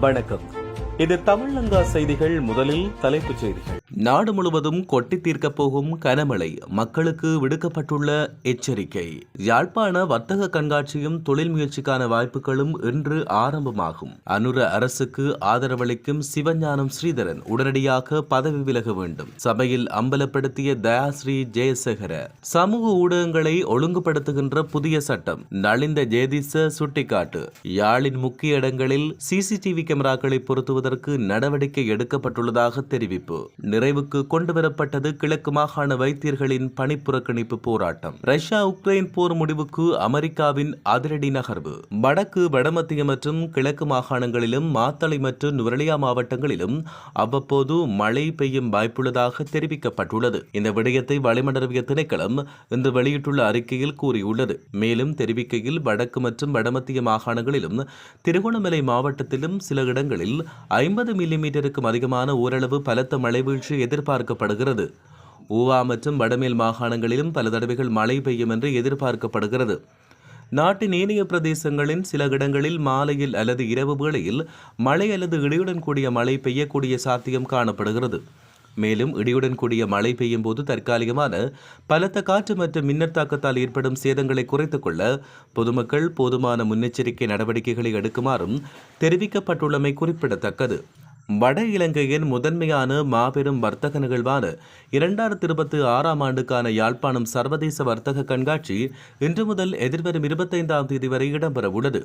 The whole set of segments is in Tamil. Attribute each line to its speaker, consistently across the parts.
Speaker 1: வணக்கம். இது தமிழங்கா செய்திகள் முதலில் தலைப்புச் செய்திகள். நாடு முழுவதும் கொட்டி தீர்க்கப் போகும் கனமழை மக்களுக்கு விடுக்கப்பட்டுள்ள எச்சரிக்கை. யாழ்ப்பாண வர்த்தக கண்காட்சியும் தொழில் முயற்சிக்கான வாய்ப்புகளும் இன்று ஆரம்பமாகும். அனுர அரசுக்கு ஆதரவளிக்கும் சிவஞானம் ஸ்ரீதரன் உடனடியாக பதவி விலக வேண்டும். சபையில் அம்பலப்படுத்திய தயாஸ்ரீ ஜெயசேகர சமூக ஊடகங்களை ஒழுங்குபடுத்துகின்ற புதிய சட்டம் நலிந்த ஜேதிச சுட்டிக்காட்டு யாழின் முக்கிய இடங்களில் சிசிடிவி கேமராக்களை பொருத்துவதற்கு நடவடிக்கை எடுக்கப்பட்டுள்ளதாக தெரிவிப்பு. நிறைவுக்கு கொண்டுவரப்பட்டது கிழக்கு மாகாண வைத்தியர்களின் பணிப்புறக்கணிப்பு போராட்டம். ரஷ்யா உக்ரைன் போர் முடிவுக்கு அமெரிக்காவின் அதிரடி நகர்வு. வடக்கு வடமத்திய மற்றும் கிழக்கு மாகாணங்களிலும் மாத்தளை மற்றும் நுவரலியா மாவட்டங்களிலும் அவ்வப்போது மழை பெய்யும் வாய்ப்புள்ளதாக தெரிவிக்கப்பட்டுள்ளது. இந்த விடயத்தை வளிமண்டலவிய திணைக்களம் இன்று வெளியிட்டுள்ள அறிக்கையில் கூறியுள்ளது. மேலும் தெரிவிக்கையில் வடக்கு மற்றும் வடமத்திய மாகாணங்களிலும் திருகோணமலை மாவட்டத்திலும் சில இடங்களில் ஐம்பது மில்லிமீட்டருக்கும் அதிகமான ஓரளவு பலத்த மழை வீழ்ச்சி எதிர்பார்க்கப்படுகிறது. ஊவா மற்றும் வடமேல் மாகாணங்களிலும் பல தடவைகள் மழை பெய்யும் என்று எதிர்பார்க்கப்படுகிறது. நாட்டின் ஏனைய பிரதேசங்களின் சில இடங்களில் மாலையில் அல்லது இரவு வேளையில் மழை அல்லது இடியுடன் கூடிய மழை பெய்யக்கூடிய சாத்தியம் காணப்படுகிறது. மேலும் இடியுடன் கூடிய மழை பெய்யும் போது தற்காலிகமான பலத்த காற்று மற்றும் மின்னர் தாக்கத்தால் ஏற்படும் சேதங்களை குறைத்துக் கொள்ள பொதுமக்கள் போதுமான முன்னெச்சரிக்கை நடவடிக்கைகளை எடுக்குமாறும் தெரிவிக்கப்பட்டுள்ளமை குறிப்பிடத்தக்கது. வட இலங்கையின் முதன்மையான மாபெரும் வர்த்தக நிகழ்வான இரண்டாயிரத்தி இருபத்தி ஆறாம் ஆண்டுக்கான யாழ்ப்பாணம் சர்வதேச வர்த்தக கண்காட்சி இன்று முதல் எதிர்வரும் இருபத்தைந்தாம் தேதி வரை இடம்பெற உள்ளது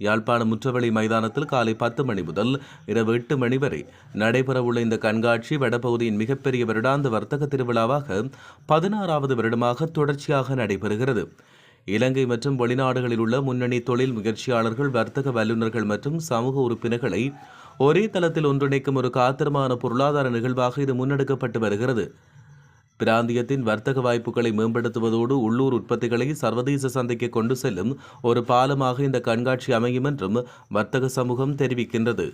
Speaker 1: யாழ்ப்பாணம் முற்றவெளி மைதானத்தில் காலை பத்து மணி முதல் இரவு எட்டு மணி வரை நடைபெறவுள்ள இந்த கண்காட்சி வடபகுதியின் மிகப்பெரிய வருடாந்த வர்த்தக திருவிழாவாக பதினாறாவது வருடமாக தொடர்ச்சியாக நடைபெறுகிறது. இலங்கை மற்றும் வெளிநாடுகளில் உள்ள முன்னணி தொழில் முயற்சியாளர்கள் வர்த்தக வல்லுநர்கள் மற்றும் சமூக உறுப்பினர்களை ஒரே தளத்தில் ஒன்றிணைக்கும் ஒரு காத்திரமான பொருளாதார நிகழ்வாக இது முன்னெடுக்கப்பட்டு வருகிறது. பிராந்தியத்தின் வர்த்தக வாய்ப்புகளை மேம்படுத்துவதோடு உள்ளூர் உற்பத்திகளை சர்வதேச சந்தைக்கு கொண்டு செல்லும் ஒரு பாலமாக இந்த கண்காட்சி அமையும் என்றும் வர்த்தக சமூகம் தெரிவிக்கின்றது.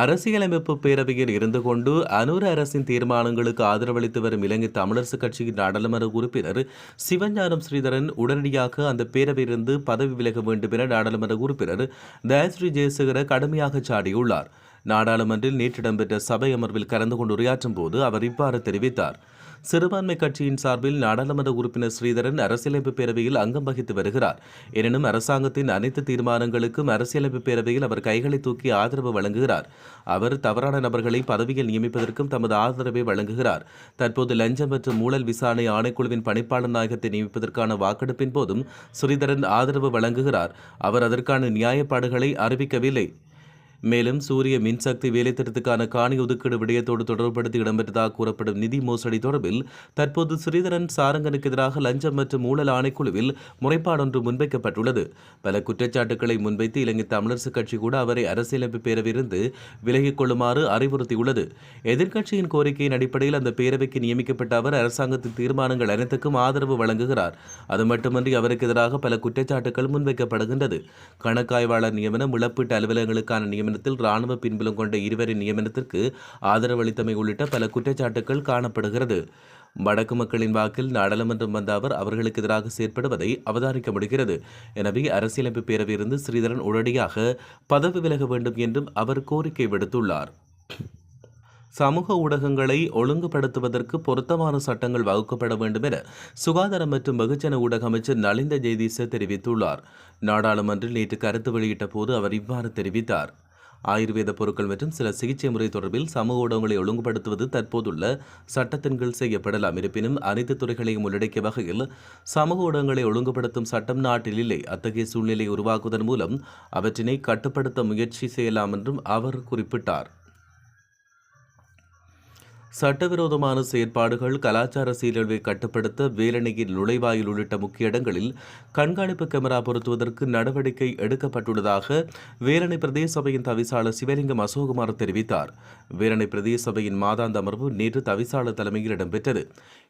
Speaker 1: அரசியலமைப்பு பேரவையில் இருந்து கொண்டு அனூர் அரசின் தீர்மானங்களுக்கு ஆதரவளித்து வரும் இலங்கை தமிழரசு கட்சியின் நாடாளுமன்ற உறுப்பினர் சிவஞானம் ஸ்ரீதரன் உடனடியாக அந்த பேரவையிலிருந்து பதவி விலக வேண்டும் என நாடாளுமன்ற உறுப்பினர் தயஸ்ரீ ஜெயசேகர கடுமையாக சாடியுள்ளார். நாடாளுமன்றில் நேற்று இடம்பெற்ற சபை அமர்வில் கலந்து கொண்டு உரையாற்றும் போது அவர் இவ்வாறு தெரிவித்தார். சிறுபான்மை கட்சியின் சார்பில் நாடாளுமன்ற உறுப்பினர் ஸ்ரீதரன் அரசியலமைப்பு பேரவையில் அங்கம் வகித்து வருகிறார். எனினும் அரசாங்கத்தின் அனைத்து தீர்மானங்களுக்கும் அரசியலமைப்பு பேரவையில் அவர் கைகளை தூக்கி ஆதரவு வழங்குகிறார். அவர் தவறான நபர்களை பதவியில் நியமிப்பதற்கும் தமது ஆதரவை வழங்குகிறார். தற்போது லஞ்சம் மற்றும் ஊழல் விசாரணை ஆணைக்குழுவின் பணிப்பாளர் நாயகத்தை நியமிப்பதற்கான வாக்கெடுப்பின் போதும் ஸ்ரீதரன் ஆதரவு வழங்குகிறார். அவர் அதற்கான நியாயப்பாடுகளை அறிவிக்கவில்லை. மேலும் சூரிய மின்சக்தி வேலைத்திட்டத்துக்கான காணி ஒதுக்கீடு விடயத்தோடு தொடர்படுத்தி இடம்பெற்றதாக கூறப்படும் நிதி மோசடி தொடர்பில் தற்போது ஸ்ரீதரன் சாரங்கனுக்கு எதிராக லஞ்சம் மற்றும் ஊழல் ஆணைக்குழுவில் முறைப்பாடொன்று முன்வைக்கப்பட்டுள்ளது. பல குற்றச்சாட்டுக்களை முன்வைத்து இலங்கை தமிழரசுக் கட்சி கூட அவரை அரசியலமைப்பு பேரவையிலிருந்து விலகிக் கொள்ளுமாறு அறிவுறுத்தியுள்ளது. எதிர்க்கட்சியின் கோரிக்கையின் அடிப்படையில் அந்த பேரவைக்கு நியமிக்கப்பட்ட அவர் அரசாங்கத்தின் தீர்மானங்கள் அனைத்துக்கும் ஆதரவு வழங்குகிறார். அது மட்டுமன்றி அவருக்கு எதிராக பல குற்றச்சாட்டுகள் முன்வைக்கப்படுகின்றது. கணக்காய்வாளர் நியமனம் இழப்பீட்டு அலுவலகங்களுக்கான நியமனம் நியமனத்தில் ராணுவ பின்புலம் கொண்ட இருவரின் நியமனத்திற்கு ஆதரவளித்தமை உள்ளிட்ட பல குற்றச்சாட்டுகள் காணப்படுகிறது. வடக்கு மக்களின் வாக்கில் நாடாளுமன்றம் வந்த அவர் அவர்களுக்கு எதிராக செயற்படுவதை அவதானிக்க முடிகிறது. எனவே அரசியலமைப்பு பேரவையிலிருந்து ஸ்ரீதரன் உடனடியாக பதவி விலக வேண்டும் என்றும் அவர் கோரிக்கை விடுத்துள்ளார். சமூக ஊடகங்களை ஒழுங்குபடுத்துவதற்கு பொருத்தமான சட்டங்கள் வகுக்கப்பட வேண்டும் என சுகாதாரம் மற்றும் வெகுஜன ஊடக அமைச்சர் நலிந்த ஜெயதீச தெரிவித்துள்ளார். நாடாளுமன்றில் நேற்று கருத்து வெளியிட்ட போது அவர் இவ்வாறு தெரிவித்தார். ஆயுர்வேத பொருட்கள் மற்றும் சில சிகிச்சை முறை தொடர்பில் சமூக ஊடகங்களை ஒழுங்குபடுத்துவது தற்போதுள்ள சட்டத்தின் கீழ் செய்யப்படலாம். இருப்பினும் அனைத்து துறைகளையும் உள்ளடக்கிய வகையில் சமூக ஊடகங்களை ஒழுங்குபடுத்தும் சட்டம் நாட்டில் இல்லை. அத்தகைய சூழ்நிலையை உருவாக்குவதன் மூலம் அவற்றினை கட்டுப்படுத்த முயற்சி செய்யலாம் என்றும் அவர் குறிப்பிட்டார். சட்டவிரோதமான செயற்பாடுகள் கலாச்சார சீரழிவை கட்டுப்படுத்த வேலணையின் நுழைவாயில் உள்ளிட்ட முக்கிய இடங்களில் கண்காணிப்பு கேமரா பொருத்துவதற்கு நடவடிக்கை எடுக்கப்பட்டுள்ளதாக வேலணை பிரதேச சபையின் தவிசாளர் சிவலிங்கம் அசோகுமார் தெரிவித்தார். வேலணை பிரதேச சபையின் மாதாந்த அமர்வு நேற்று தவிசாளர் தலைமையில் இடம்பெற்றது.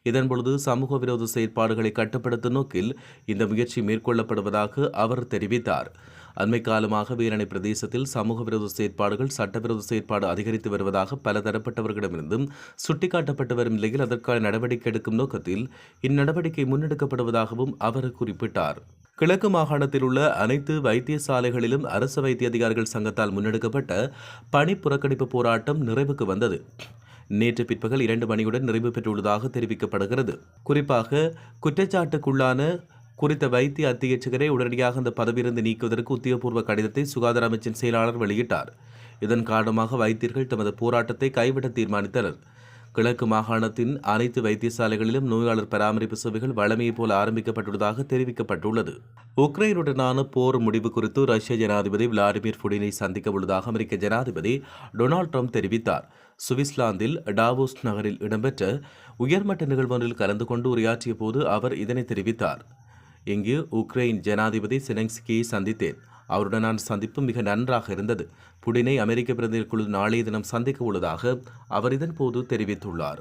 Speaker 1: இதன்பொழுது சமூக விரோத செயற்பாடுகளை கட்டுப்படுத்தும் நோக்கில் இந்த முயற்சி மேற்கொள்ளப்படுவதாக அவர் தெரிவித்தார். அண்மை காலமாக வீரணை பிரதேசத்தில் சமூக விரோத செயற்பாடுகள் சட்டவிரோத செயற்பாடு அதிகரித்து வருவதாக பல தரப்பட்டவர்களிடமிருந்தும் சுட்டிக்காட்டப்பட்டு வரும் நிலையில் அதற்கான நடவடிக்கை எடுக்கும் நோக்கத்தில் இந்நடவடிக்கை முன்னெடுக்கப்படுவதாகவும் அவர் குறிப்பிட்டார். கிழக்கு மாகாணத்தில் உள்ள அனைத்து வைத்தியசாலைகளிலும் அரசு வைத்திய அதிகாரிகள் சங்கத்தால் முன்னெடுக்கப்பட்ட பணி புறக்கணிப்பு போராட்டம் நிறைவுக்கு வந்தது. நேற்று பிற்பகல் இரண்டு மணியுடன் நிறைவு பெற்றுள்ளதாக தெரிவிக்கப்படுகிறது. குறிப்பாக குற்றச்சாட்டுக்குள்ளான குறித்த வைத்திய அத்தியட்சகரை உடனடியாக அந்த பதவியிலிருந்து நீக்குவதற்கு உத்தியோகபூர்வ கடிதத்தை சுகாதார அமைச்சின் செயலாளர் வெளியிட்டார். இதன் காரணமாக வைத்தியர்கள் தமது போராட்டத்தை கைவிட தீர்மானித்தனர். கிழக்கு மாகாணத்தின் அனைத்து வைத்தியசாலைகளிலும் நோயாளர் பராமரிப்பு சேவைகள் வழமையைப் போல ஆரம்பிக்கப்பட்டுள்ளதாக தெரிவிக்கப்பட்டுள்ளது. உக்ரைனுடனான போர் முடிவு குறித்து ரஷ்ய ஜனாதிபதி விளாடிமிர் புடினை சந்திக்க உள்ளதாக அமெரிக்க ஜனாதிபதி டொனால்ட் ட்ரம்ப் தெரிவித்தார். சுவிட்சர்லாந்தில் டாவோஸ் நகரில் இடம்பெற்ற உயர்மட்ட நிகழ்வொன்றில் கலந்து கொண்டு உரையாற்றிய போது அவர் இதனை தெரிவித்தார். இங்கு உக்ரைன் ஜனாதிபதி செனங்ஸ்கியை சந்தித்தேன். அவருடனான சந்திப்பு மிக நன்றாக இருந்தது. புடினை அமெரிக்க பிரதிநிதி குழு நாளைய தினம் சந்திக்க உள்ளதாக அவர் இதன் போது தெரிவித்துள்ளார்.